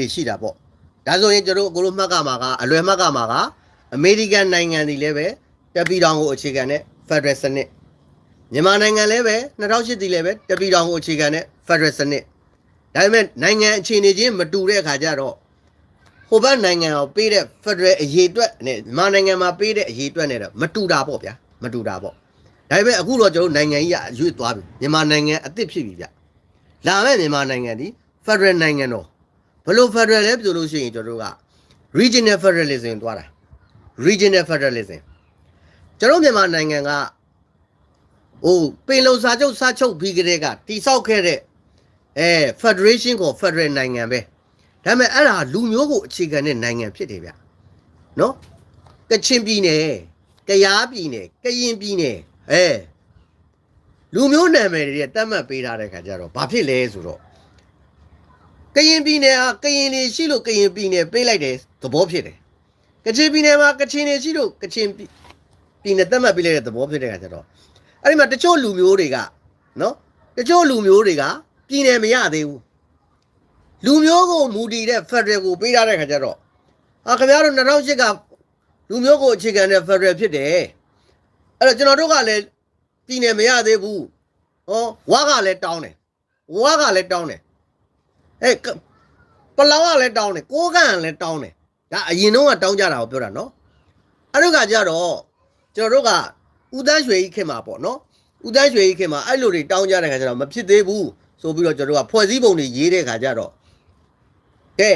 တွေရှိတာပေါ့ဒါဆိုရင်ကျွန်တော်တို့အကိုလိုမှတ်ကမှာကအလွယ်မှတ်ကမှာကအမေရိကန်နိုင်ငံတွေလည်းပဲတပီတောင်ကိုအခြေခံတဲ့ Federal စနစ်မြန်မာနိုင်ငံလည်းပဲ2008တည်လည်းပဲတပီတောင်ကိုအခြေခံတဲ့ Federal စနစ်ဒါပေမဲ့နိုင်ငံအခြေအနေချင်းမတူတဲ့အခါကျတော့ဟိုဘက်နိုင်ငံကိုပေးတဲ့ Federal အရေးအတွက်နဲ့မြန်မာနိုင်ငံမှာပေးတဲ့အရေးအတွက်နဲ့တော့မတူတာပေါ့ဗျာမတူတာပေါ့ဒါပေမဲ့အခုတော့ကျွန်တော်တို့နိုင်ငံကြီးကအရွေ့သွားပြီမြန်မာနိုင်ငံအစ်စ်ဖြစ်ပြီဗျလာမဲ့မြန်မာနိုင်ငံဒီ Federal နိုင်ငံတော့ ဘယ်လို federal လဲပြောလို့ရှိရင်ကျွန်တော်တို့က regional federalism သွားတာ regional federalism ကျွန်တော်မြန်မာနိုင်ငံကဟိုပင်လုံစာချုပ်စာချုပ်ပြီးကတည်းကတိဆောက်ခဲ့တဲ့အဲ federation ကို federal နိုင်ငံပဲဒါပေမဲ့အဲ့ဒါလူမျိုးကိုအခြေခံတဲ့နိုင်ငံဖြစ်တယ်ဗျနော်ကချင်ပြည်နယ်ကယားပြည်နယ်ကရင်ပြည်နယ်အဲလူမျိုးနာမည်တွေတတ်မှတ်ပေးထားတဲ့ခါကျတော့ဘာဖြစ်လဲဆိုတော့ ကရင်ပြည်နယ်ဟာကရင်နေရှိလို့ကရင်ပြည်နယ်ပေးလိုက်တယ်သဘောဖြစ်တယ်။ကချင်ပြည်နယ်မှာကချင်နေရှိလို့ကချင်ပြည်ပြည်နယ်သတ်မှတ်ပေးလိုက်တဲ့သဘောဖြစ်တဲ့ခါကျတော့အဲ့ဒီမှာတချို့လူမျိုးတွေကနော်တချို့လူမျိုးတွေကပြည်နယ်မရသေးဘူး။လူမျိုးကိုမူတည်တဲ့ Federal ကိုပေးထားတဲ့ခါကျတော့ဟာခင်ဗျားတို့2008ကလူမျိုးကိုအခြေခံတဲ့ Federal ဖြစ်တယ်။အဲ့တော့ကျွန်တော်တို့ကလည်းပြည်နယ်မရသေးဘူး။ဟောဝါကလည်းတောင်းတယ်။ဝါကလည်းတောင်းတယ် အဲကပလောင်ကလည်းတောင်းတယ်ကိုးကန်ကလည်းတောင်းတယ်ဒါအရင်တော့ကတောင်းကြတာကိုပြောတာနော်အဲ့တို့ကကြတော့ကျွန်တော်တို့ကဦးတန်းရွှေကြီးခင်မှာပေါ့နော်ဦးတန်းရွှေကြီးခင်မှာအဲ့လိုတွေတောင်းကြတဲ့ခါကျတော့မဖြစ်သေးဘူးဆိုပြီးတော့ကျွန်တော်တို့ကဖွဲ့စည်းပုံတွေရေးတဲ့ခါကျတော့ကဲ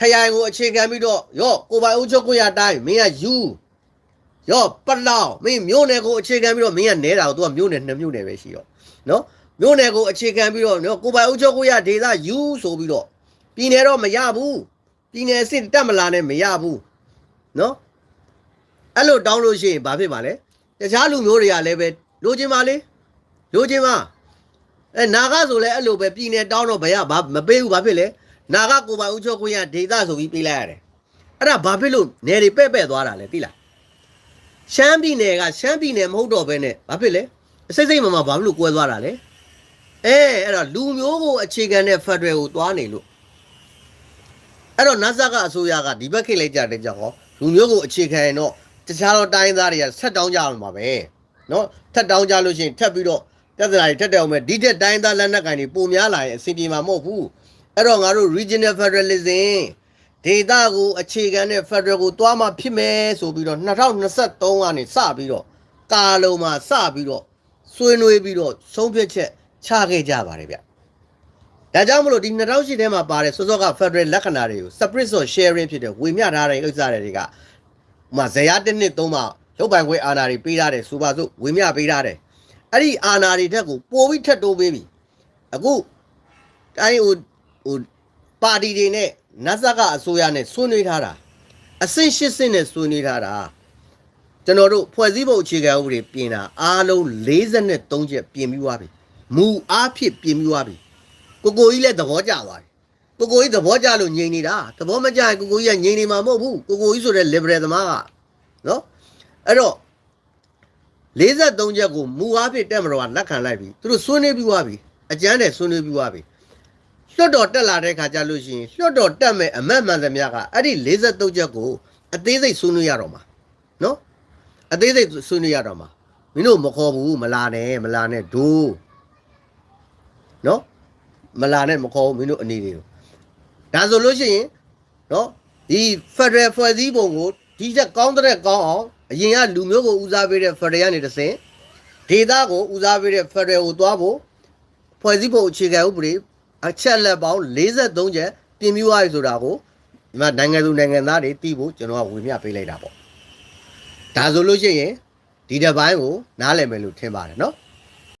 ခရိုင်ကိုအခြေခံပြီးတော့ရော့ကိုပိုင်ဦးချုပ်ကိုရတိုင်းမင်းကယူရော့ပလောင်မင်းမြို့နယ်ကိုအခြေခံပြီးတော့မင်းကနဲတာကို तू ကမြို့နယ်နှစ်မြို့နယ်ပဲရှိတော့နော် မြို့နယ်ကိုအခြေခံပြီးတော့နော်ကိုပိုင်အုပ်ချုပ်ကိုရဒေသယူဆိုပြီးတော့ပြည်နယ်တော့မရဘူးပြည်နယ်စစ်တက်မလာနဲ့မရဘူးနော်အဲ့လိုတောင်းလို့ရှိရင်ဘာဖြစ်ပါလဲတခြားလူမျိုးတွေကလည်းပဲလိုချင်ပါလေလိုချင်ပါအဲနာဂဆိုလဲအဲ့လိုပဲပြည်နယ်တောင်းတော့ဘယ်ရဘာမပေးဘူးဘာဖြစ်လဲနာဂကိုပိုင်အုပ်ချုပ်ကိုရဒေသဆိုပြီးပေးလိုက်ရတယ်အဲ့ဒါဘာဖြစ်လို့နယ်တွေပဲ့ပဲ့သွားတာလဲသိလားရှမ်းပြည်နယ်ကရှမ်းပြည်နယ်မဟုတ်တော့ဘဲနဲ့ဘာဖြစ်လဲအစိမ့်စိမ့်မမဘာဖြစ်လို့ကွဲသွားတာလဲ အဲအဲ့တော့လူမျိုးကိုအခြေခံတဲ့ဖက်ဒရယ်ကိုသွားနေလို့အဲ့တော့နတ်ဇကအစိုးရကဒီဘက်ခိတ်လိုက်ကြတဲ့ကြောင့်ဟောလူမျိုးကိုအခြေခံရင်တော့တခြားတော့တိုင်းသားတွေကဆက်တောင်းကြအောင်ပါပဲနော်ထက်တောင်းကြလို့ရှိရင်ထက်ပြီးတော့ပြဿနာတွေထက်တယ်အောင်ပဲဒီတဲ့တိုင်းသားလက်နက်ကိုင်တွေပုံများလာရင်အဆင်ပြေမှာမဟုတ်ဘူးအဲ့တော့ငါတို့ regional federalism ဒေသကိုအခြေခံတဲ့ federal ကိုတွားမှဖြစ်မယ်ဆိုပြီးတော့2023ကနေစပြီးတော့ကာလုံမှာစပြီးတော့ဆွေးနွေးပြီးတော့ဆုံးဖြတ်ချက် ချခဲ့ကြပါတယ်ဗျဒါကြောင့်မလို့ဒီ2008ထဲမှာပါတဲ့စောစောက federal လက္ခဏာတွေကို split or sharing ဖြစ်တဲ့ဝေမျှထားတဲ့ဥစ္စာတွေကဥမာဇယားတစ်နှစ်သုံးမှာရုပ်ပိုင်ခွင့်အာဏာတွေပေးထားတယ်ဆိုပါစို့ဝေမျှပေးထားတယ်အဲ့ဒီအာဏာတွေတက်ကိုပိုပြီးထက်တိုးပေးပြီအခုတိုင်းဟိုဟိုပါတီတွေနဲ့နတ်ဆတ်ကအစိုးရနဲ့ဆွေးနွေးထားတာအဆင့်ရှစ်ဆင့်နဲ့ဆွေးနွေးထားတာကျွန်တော်တို့ဖွဲ့စည်းပုံအခြေခံဥပဒေပြင်တာအားလုံး43ချက်ပြင်ပြီးသွားပြီ မူအားဖြင့်ပြင်ပြီးသွားပြီကိုကိုကြီးလည်းသဘောကျသွားပြီကိုကိုကြီးသဘောကျလို့ငြိမ်နေတာသဘောမကျရင်ကိုကိုကြီးကငြိမ်နေမှာမဟုတ်ဘူးကိုကိုကြီးဆိုတဲ့ liberal သမားကနော်အဲ့တော့43ချက်ကိုမူအားဖြင့်တက်မတော်ကလက်ခံလိုက်ပြီသူတို့ဆွေးနွေးပြီးသွားပြီအကျန်းတယ်ဆွေးနွေးပြီးသွားပြီလွတ်တော်တက်လာတဲ့ခါကျလို့ရှိရင်လွတ်တော်တက်မဲ့အမတ်မှန်သမျှကအဲ့ဒီ53ချက်ကိုအသေးစိတ်ဆွေးနွေးရတော့မှာနော်အသေးစိတ်ဆွေးနွေးရတော့မှာမင်းတို့မခေါ်ဘူးမလာနဲ့မလာနဲ့ဒိုး နော်မလာနဲ့မခေါ်ဘူးမင်းတို့အနေတွေဒါဆိုလို့ရှိရင်နော်ဒီ Federal ဖွဲ့စည်းပုံကိုဒီချက်ကောင်းတဲ့ကောင်းအောင်အရင်ကလူမျိုးကိုဦးစားပေးတဲ့ Federal ကနေတဆင်ဒေသကိုဦးစားပေးတဲ့ Federal ကိုသွားဖို့ဖွဲ့စည်းပုံအခြေခံဥပဒေအချက်လက်ပေါင်း43ချက်ပြင်ပြီးွားရဆိုတာကိုဒီမှာနိုင်ငံသူနိုင်ငံသားတွေသိဖို့ကျွန်တော်ကဝေမျှပေးလိုက်တာပေါ့ဒါဆိုလို့ရှိရင်ဒီတစ်ပိုင်းကိုနားလည်မယ်လို့ထင်ပါတယ်နော်